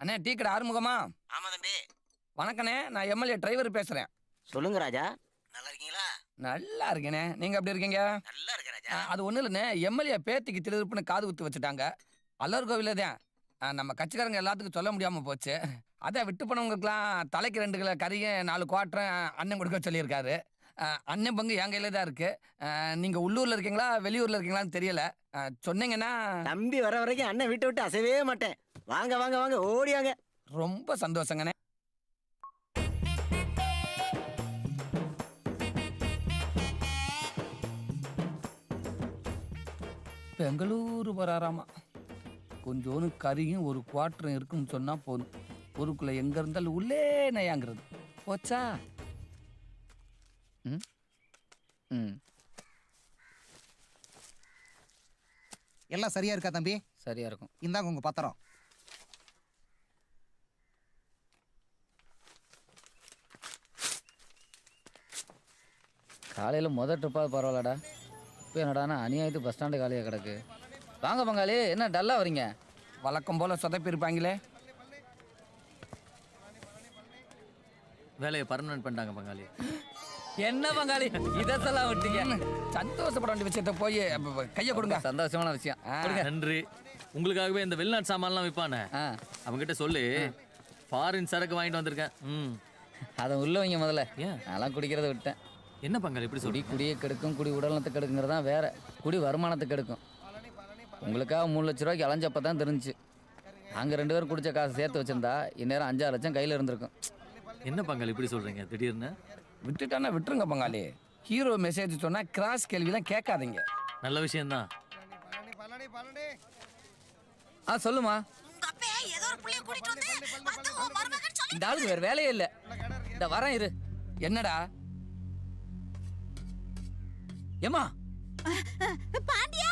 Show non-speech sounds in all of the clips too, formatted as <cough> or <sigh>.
அண்ணே டீ கடை ஆறுமுகமா? ஆமா தம்பி. வணக்கண்ணே நான் எம்எல்ஏ டிரைவர் பேசுறேன். சொல்லுங்க ராஜா. நல்லா இருக்கீங்களா? நல்லா இருக்கேனே நீங்க எப்படி இருக்கீங்க? நல்லா இருக்க ஆ, ராஜா அது ஒன்றும் இல்லைண்ணே. எம்எல்ஏ பேத்திக்கு திருப்புன்னு காது குத்து வச்சுட்டாங்க. அல்லர் கோவிலே தான். நம்ம கட்சிக்காரங்க எல்லாத்துக்கும் சொல்ல முடியாம போச்சு. அதை விட்டு போனவங்களுக்குலாம் தலைக்கு ரெண்டு கிலோ கறியும் நாலு குவாட்டரும் அண்ணன் கொடுக்க சொல்லியிருக்காரு. அண்ணன் பங்கு என் கையில தான் இருக்கு. ஆ, நீங்க உள்ளூர்ல இருக்கீங்களா வெளியூர்ல இருக்கீங்களான்னு தெரியல. சொன்னீங்கன்னா தம்பி வர வரைக்கும் அண்ணன் வீட்டை விட்டு அசையவே மாட்டேன். வாங்க வாங்க வாங்க ஓடியாங்க ரொம்ப சந்தோஷங்கண்ணே. பெங்களூரு வராராமா. கொஞ்சோண்டு கறியும் ஒரு குவாட்டரும் இருக்குன்னு சொன்னா போதும். ஊருக்குள்ள எங்க இருந்தாலும் உள்ளே நயாங்கிறது. போச்சா? ம் ம் எல்லாம் சரியா இருக்கா தம்பி? சரியா இருக்கும். இந்தாங்க உங்க பத்திரம். காலையில் முதல் ட்ரிப்பாவது பரவாயில்லடா. இப்போ என்னடானா அநியாயத்து பஸ் ஸ்டாண்டு காலியாக கிடக்கு. வாங்க பங்காளி என்ன டல்லாக வரீங்க? வழக்கம் போல சொதப்பி இருப்பாங்களே வேலையை பர்மனன்ட் பண்ணிட்டாங்க பங்காளி. என்ன பங்காளி? இதை சொல்ல விட்டீங்க சந்தோஷப்பட வேண்டிய விஷயத்த போய் கையை கொடுங்க. சந்தோஷமான விஷயம். நன்றி. உங்களுக்காகவே இந்த வெளிநாட்டு சாமான்லாம் விற்பானே அவங்ககிட்ட சொல்லு ஃபாரின் சரக்கு வாங்கிட்டு வந்திருக்கேன். ம். அதை உள்ள வைங்க முதல்ல. ஏன்? அதெல்லாம் குடிக்கிறத விட்டேன். என்ன பங்காளி இப்படி சொல்லி குடியை கெடுக்கும் குடி உடல்நலத்தை கெடுக்குங்கிறது தான் வேற. குடி வருமானத்தை கெடுக்கும். உங்களுக்காக மூணு லட்ச ரூபாய்க்கு அலைஞ்சப்ப தான் தெரிஞ்சு. நாங்கள் ரெண்டு பேரும் குடிச்ச காசு சேர்த்து வச்சிருந்தா இந்நேரம் அஞ்சாறு லட்சம் கையில் இருந்திருக்கும். என்ன பங்காளி இப்படி சொல்றீங்க? திடீர்னு? விட்டுட்டானா? விட்டுருங்க பங்காளி. ஹீரோ மெசேஜ் சொன்னா கிராஸ் கேள்விலாம் கேட்காதீங்க. நல்ல விஷயம்தான். ஆ சொல்லுமா இந்த ஆளுக்கு வேற வேலையே இல்லை. இந்த வரேன் இரு. என்னடா? ஏமா பாண்டியா?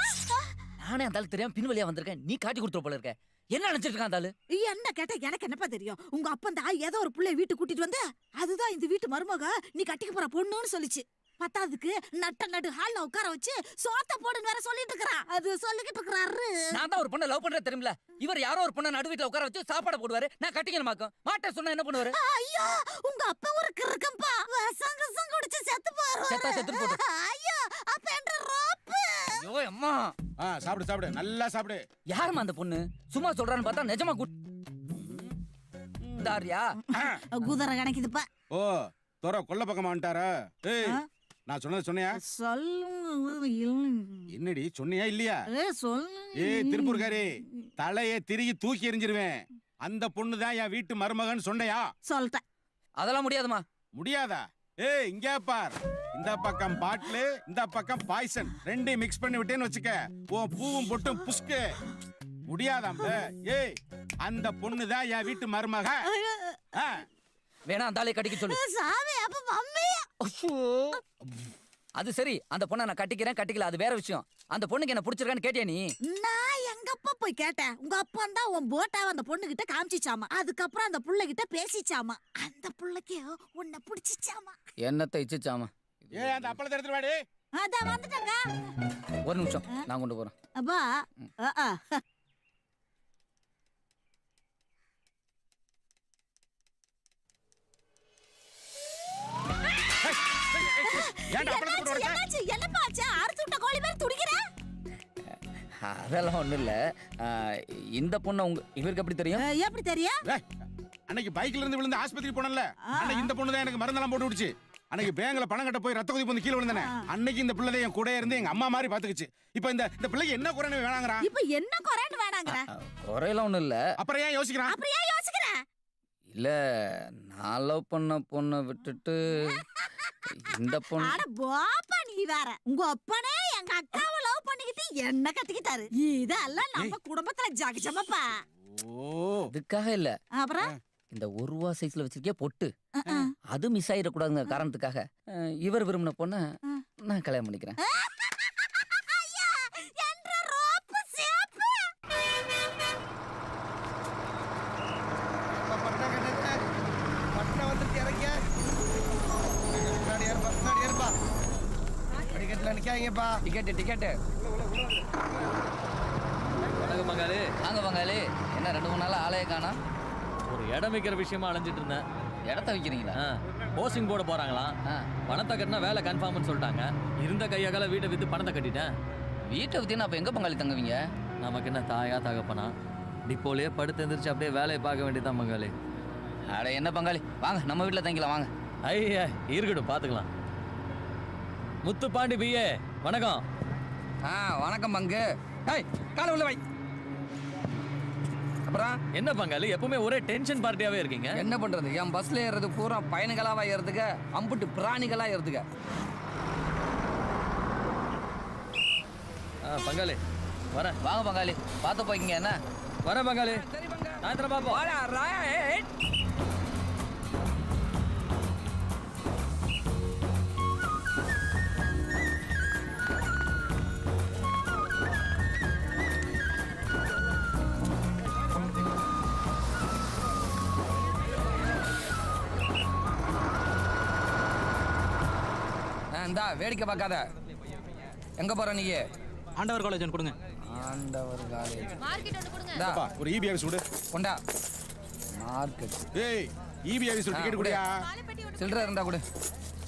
நானே அந்த ஆளு தெரியாம பின் வழியா வந்திருக்கேன். நீ காட்டி கொடுத்துரு போல இருக்க. என்ன நினைச்சிட்டு இருக்கான் ஆளு? என்ன கேட்டா எனக்கு என்னப்பா தெரியும்? உங்க அப்பன் தான் ஏதோ ஒரு புள்ளைய வீட்டு கூட்டிட்டு வந்து அதுதான் இந்த வீட்டு மருமக நீ கட்டிக்க போற பொண்ணுன்னு சொல்லிச்சு. பத்தாவதுக்கு நட்ட நடு ஹால்ல உட்கார வச்சு சோத்த போடுன்னு வேற சொல்லிட்டு இருக்கிறான். அது சொல்லிக்கிட்டு இருக்கிறாரு. நான் தான் ஒரு பொண்ணை லவ் பண்றது தெரியுமில இவர் யாரோ ஒரு பொண்ணை நடு வீட்டுல உட்கார வச்சு சாப்பாடு போடுவாரு. நான் கட்டிக்கணுமாக்கும் மாட்டேன் சொன்னா என்ன பண்ணுவாரு? ஐயோ உங்க அப்பா ஒரு கிறுக்கம்பா. விஷம் விஷம் குடிச்சு செத்து செத்தா போறாரு போகுது. ஐயோ. அப்ப சாப்பிடு சாப்பிடு. நல்லா சாப்பிடு. யாரும்மா அந்த பொண்ணு? சும்மா சொல்றான்னு பார்த்தா நிஜமா குட் தாரியா குதிரை கணக்குதுப்பா. ஓ தோற கொல்ல பக்கமா வந்துட்டாரா? ஏய் நான் சொன்னது சொன்னியா? சொல்லுங்க. என்னடி சொன்னியா இல்லையா? சொல்லு ஏய் திருப்பூர்காரி தலையை திருகி தூக்கி எறிஞ்சிருவேன். அந்த பொண்ணு தான் என் வீட்டு மருமகன் சொன்னையா? சொல்லிட்டேன். அதெல்லாம் முடியாதுமா முடியாதா? ஏய் இங்க பார். இந்த பக்கம் பாட்டிலு இந்த பக்கம் பாய்சன். ரெண்டையும் மிக்ஸ் பண்ணி விட்டேன்னு வச்சுக்க உன் பூவும் பொட்டும் புஷ்கு. முடியாதாம்ல ஏய் அந்த பொண்ணு தான் என் வீட்டு மருமக. ஆ, வேணா அந்த ஆளை கட்டிக்க சொல்லு. சாமி அப்ப மம்மி அது சரி அந்த பொண்ணை நான் கட்டிக்கிறேன் கட்டிக்கல அது வேற விஷயம். அந்த பொண்ணுக்கு என்ன பிடிச்சிருக்கான்னு கேட்டியா நீ? நான் எங்கப்பா போய் கேட்டேன். உங்க அப்பா தான் உன் போட்டாவை அந்த பொண்ணு கிட்ட காமிச்சிச்சாமா. அதுக்கப்புறம் அந்த புள்ள கிட்ட பேசிச்சாமா. அந்த புள்ளைக்கு உன்னை பிடிச்சிச்சாமா. என்னத்தை இச்சுச்சாமா? ஏய் அந்த அப்பளத்தை எடுத்துட்டு வாடி. அதான் வந்துட்டங்க. ஒரு நிமிஷம் நான் கொண்டு போறேன். அப்பா. ஏன்டா அப்பளத்தை என்னப்பா ஆச்சு? அறுத்து விட்ட கோழி மாதிரி துடிக்கிற? அதெல்லாம் ஒண்ணும் இல்ல. இந்த பொண்ணை உங்க இவருக்கு எப்படி தெரியும்? எப்படி தெரியும்? அன்னைக்கு பைக்ல இருந்து விழுந்து ஆஸ்பத்திரி போனல அன்னைக்கு இந்த பொண்ணு தான் எனக்கு மருந்தெல்லாம் போட்டு விடுச்சு. அன்னைக்கு பேங்க்ல பணம் கட்ட போய் ரத்த கொதிப்பு வந்து கீழே விழுந்தானே. அன்னைக்கு இந்த பிள்ளை என் கூட இருந்து எங்க அம்மா மாதிரி பாத்துக்குச்சு. இப்போ இந்த இந்த பிள்ளைக்கு என்ன குறைன்னு வேணாங்கிறான் இப்ப என்ன குறைன்னு வேணாங்கிற? ஆ, குறையெல்லாம் ஒண்ணும் இல்ல. அப்புறம் ஏன் யோசிக்கிறான்? அப்புறம் ஏன் யோசிக்கிற? இல்ல நான் லவ் பண்ண பொண்ணை விட்டுட்டு <laughs> இந்த பொண்ணு அட போப்பா. நீ வேற. உங்க அப்பனே எங்க அக்காவை லவ் பண்ணிக்கிட்டு என்ன கத்திக்கிட்டாரு. இதெல்லாம் நம்ம குடும்பத்துல ஜகஜமப்பா. ஓ. இதுக்காக இல்ல. அப்புறம்? இந்த ஒரு ரூபா சைஸ்ல வச்சிருக்கே பொட்டு. அது மிஸ் ஆயிடக்கூடாதுங்க காரணத்துக்காக. இவர் விரும்பின பொண்ணை நான் கல்யாணம் பண்ணிக்கிறேன். நிற்காங்கப்பா டிக்கெட்டு டிக்கெட்டு வணக்கம் பங்காளி வாங்க பங்காளி என்ன ரெண்டு மூணு நாள் ஆளைய காணோம். ஒரு இடம் விற்கிற விஷயமா அலைஞ்சிட்டு இருந்தேன். இடத்த வைக்கிறீங்களா? போஸ்டிங் போட போறாங்களாம். ஆ. பணத்தை கட்டினா வேலை கன்ஃபார்ம்னு சொல்லிட்டாங்க. இருந்த கையால வீட்டை வித்து பணத்தை கட்டிட்டேன். வீட்டை வித்தீங்கன்னா அப்போ எங்கே பங்காளி தங்குவீங்க? நமக்கு என்ன தாயா தகப்பனா? டிப்போலயே படுத்து எந்திரிச்சு அப்படியே வேலையை பார்க்க வேண்டியதான் பங்காளி அட என்ன பங்காளி வாங்க நம்ம வீட்டில் தங்கிக்கலாம் வாங்க. ஐயா இருக்கட்டும் பார்த்துக்கலாம். முத்து பாண்டி பிஏ வணக்கம். ஆ வணக்கம் பங்கு. ஏய் காலை உள்ள வை. அப்புறம்? என்ன பங்காளி எப்பவுமே ஒரே டென்ஷன் பார்ட்டியாவே இருக்கீங்க? என்ன பண்றது? என் பஸ்ல ஏறது பூரா பயணிகளாவா ஏறதுக்க அம்புட்டு பிராணிகளா ஏறதுக்க ஆ, பங்காளி வரேன். வாங்க பங்காளி பார்த்து போய்க்கிங்க என்ன? வரேன் பங்காளி. சாயந்தரம் பார்ப்போம். இந்தா வேடிக்கை பார்க்காத. எங்க போற நீ? ஆண்டவர் காலேஜ் ஒன்று கொடுங்க ஆண்டவர் காலேஜ் ஒரு இபி ஆஃபீஸ் விடு. கொண்டா. மார்க்கெட் ஏய் இபி ஆஃபீஸ் டிக்கெட் கொடுயா? சில்லறை இருந்தா கொடு.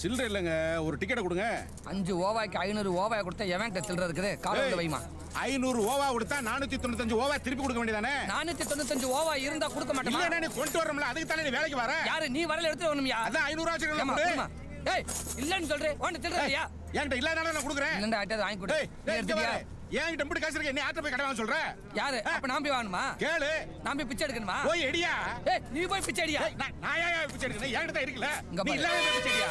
சில்லறை இல்லைங்க ஒரு டிக்கெட்டை கொடுங்க. அஞ்சு ஓவாய்க்கு ஐநூறு ஓவாய் கொடுத்தா எவன்கிட்ட சில்லறை இருக்குது? காலை ஏய், வைமா. ஐநூறு ஓவா கொடுத்தா நானூத்தி தொண்ணூத்தஞ்சு ஓவா திருப்பி கொடுக்க வேண்டியதானே? நானூத்தி தொண்ணூத்தஞ்சு ஓவாய் இருந்தா கொடுக்க மாட்டேமா. இல்ல நீ கொண்டு வரணும்ல அதுக்கு தானே நீ வேலைக்கு வர? யாரு நீ வரல எடுத்து வரணும்யா? அதான் ஐநூறு வச்சுக்கலாம் கொடும்மா. ஏய் இல்லன்னு சொல்றேன் சில்லறை இல்லையா என்கிட்ட இல்லாதனால நான் கொடுக்குறேன். இல்லண்டா அட்டை வாங்கி கொடு. நீ பாரு. என்கிட்ட இப்படி காசு இருக்கு நீ ஆட்ட போய் கடை வாங்க சொல்ற? யாரு? அப்ப நான் போய் வாங்கணுமா? கேளு. நான் போய் பிச்சை எடுக்கணுமா? போய் எடியா. ஏய் நீ போய் பிச்சை அடியா நான் ஏன் பிச்சை எடுக்கணும்? என்கிட்ட தான் இருக்குல்ல இங்க நீ பாரு. இல்லாத பிச்சை எடுயா?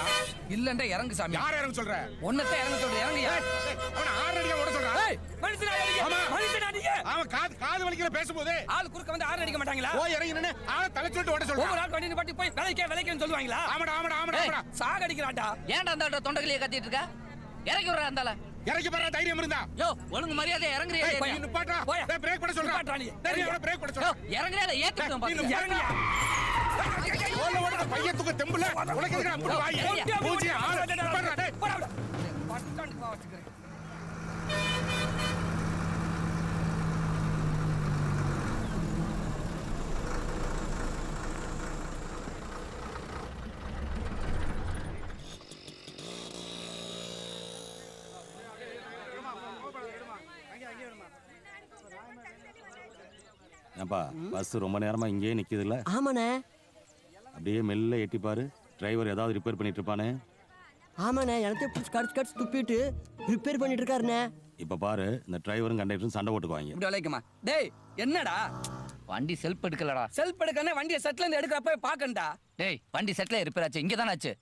இல்லண்டா இறங்கு சாமி. யார் இறங்க சொல்ற? ஒன்னத்தை இறங்க சொல்றேன் இறங்குயா ஏய், அவன ஆறு அடிக்க ஓட சொல்றான் ஏய் மனுஷனா நீங்க ஆமா. மனுஷனா நீங்க அவன் காது காது வலிக்கிற பேசும்போது ஆள் குறுக்க வந்து ஆறு அடிக்க மாட்டாங்களா? போய் இறங்கி நின்னு ஆள தலை சொல்லிட்டு ஓட சொல்றான் ஒவ்வொரு ஆள் வண்டி பாட்டி போய் விலைக்கே விலைக்கேன்னு சொல்லுவாங்களா? ஆமாடா ஆமாடா. ஆமாடா சாக அடிக்கிறான்டா ஏன்டா அந்த தொண்டைகளியை கத்திட்டு இருக்க? இறக்கி விடுற அந்தால இறக்கி பாரு தைரியம் இருந்தா. யோ ஒழுங்கு மரியாதை இறங்குறியா? நீ? நிப்பாட்டா போயா. பிரேக் பண்ண சொல்றான் நிப்பாட்றா நீ. அவன பிரேக் பண்ண யோ சொல்றான் இறங்குறியா இல்லை ஏத்துக்கிட்டு நீ பாத்துக்க. இறங்குயா ஓட ஓட பையன் தூக்க தெம்புல. உனக்கு எதுக்கு அப்படி வாய்? ஏய், பூஜ்ஜிய ஆளு. நிப்பாட்றா டேய். பட்டாண்டுக்கு வச்சுக்கிறேன். ஏன்பா பஸ் ரொம்ப நேரமா இங்கேயே நிக்குதுல்ல? ஆமாண்ணே. அப்படியே மெல்ல எட்டி பாரு டிரைவர் ஏதாவது ரிப்பேர் பண்ணிட்டு இருப்பானே? ஆமாண்ணே எனத்தையும் புடிச்சு கடிச்சு கடிச்சு துப்பிட்டு ரிப்பேர் பண்ணிட்டு இருக்காருண்ணே. இப்ப பாரு இந்த டிரைவரும் கண்டக்டரும் சண்டை போட்டுக்குவாங்க. இப்படி விளைக்குமா டேய் என்னடா? வண்டி செல்ஃப் எடுக்கலடா. செல்ஃப் எடுக்கனே வண்டியை செட்ல இருந்து எடுக்கிறப்ப பாக்கண்டா டேய் வண்டி செட்டில் ரிப்பேர் ஆச்சு. இங்கே தானே ஆச்சு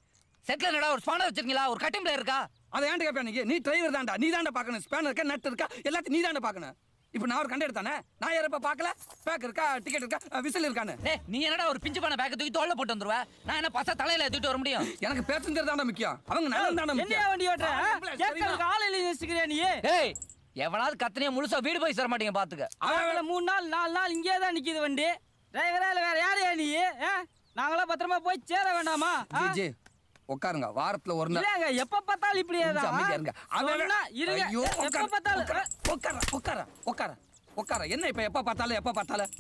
செட்டில் என்னடா ஒரு ஸ்பானர் வச்சிருக்கீங்களா? ஒரு கட்டிங் பிளேயர் இருக்கா? அதை ஏன்டா கேட்பேன் நீ? நீ டிரைவர் தான்டா. நீ தான்டா பார்க்கணும். ஸ்பேனர் இருக்கா நட் இருக்கா? எல்லாத்தையும் நீ தான்டா பார்க்கணும். இப்போ நான் ஒரு கண்டு எடுத்தானே நான் யாரப்ப பார்க்கல? பேக் இருக்கா? டிக்கெட் இருக்கா? விசில் இருக்கான்னு. டேய் நீ என்னடா ஒரு பிஞ்சு பண்ண பேக்க தூக்கி தோல்ல போட்டு வந்துருவ? நான் என்ன பச தலையில தூக்கிட்டு வர முடியும்? எனக்கு பேசஞ்சர் தான்டா முக்கியம். அவங்க நல்லது தான்டா முக்கியம். வண்டி ஓட்டுற? கேட்கறதுக்கு ஆள் இல்லை யோசிக்கிறியா நீ? டேய் எவனாவது கத்தனைய முழுசா வீடு போய் தர மாட்டீங்க பாத்துக்க. அவங்கள மூணு நாள் நாலு நாள் இங்கே தான் நிக்குது வண்டி. டிரைவரா இல்லை வேற யாரையா நீ? ஆ? நாங்களாம் பத்திரமா போய் சேர வேண்டாமா? உட்காருங்க வாரத்துல ஒரு நாள் இல்லங்க எப்ப பார்த்தாலும் இப்படியே தான் அமைதியா இருங்க. அவன் இருங்க ஐயோ, எப்ப பார்த்தாலும் உட்காரு, உட்காரு, உட்காரு, உட்காரு. என்ன இப்ப எப்ப பார்த்தாலும் எப்ப பார்த்தாலும்?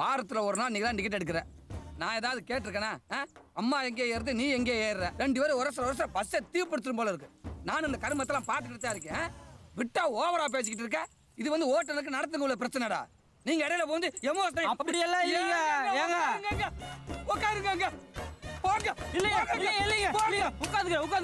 வாரத்துல ஒரு நாள் நீ தான் டிக்கெட் எடுக்கிற நான் ஏதாவது கேட்டிருக்கேனா? அம்மா எங்கே ஏறுது நீ எங்கே ஏறுற ரெண்டு பேரும் ஒரச ஒரச பஸ்ஸை தீப்பிடிச்சிரும் போல இருக்கு நானும் இந்த கருமத்தெல்லாம் பார்த்துக்கிட்டு தான் இருக்கேன்? விட்டா ஓவரா பேசிக்கிட்டு இருக்க இது வந்து ஓட்டலுக்கு நடத்துங்க உள்ள பிரச்சனைடா நீங்க இடையில வந்து எமோஷனல் அப்படியெல்லாம் இல்லைங்க. ஏங்க? உட்காருங்க இல்லைங்க போங்க. இல்லைங்க உட்காந்துக்கிறேன் உட்காந்து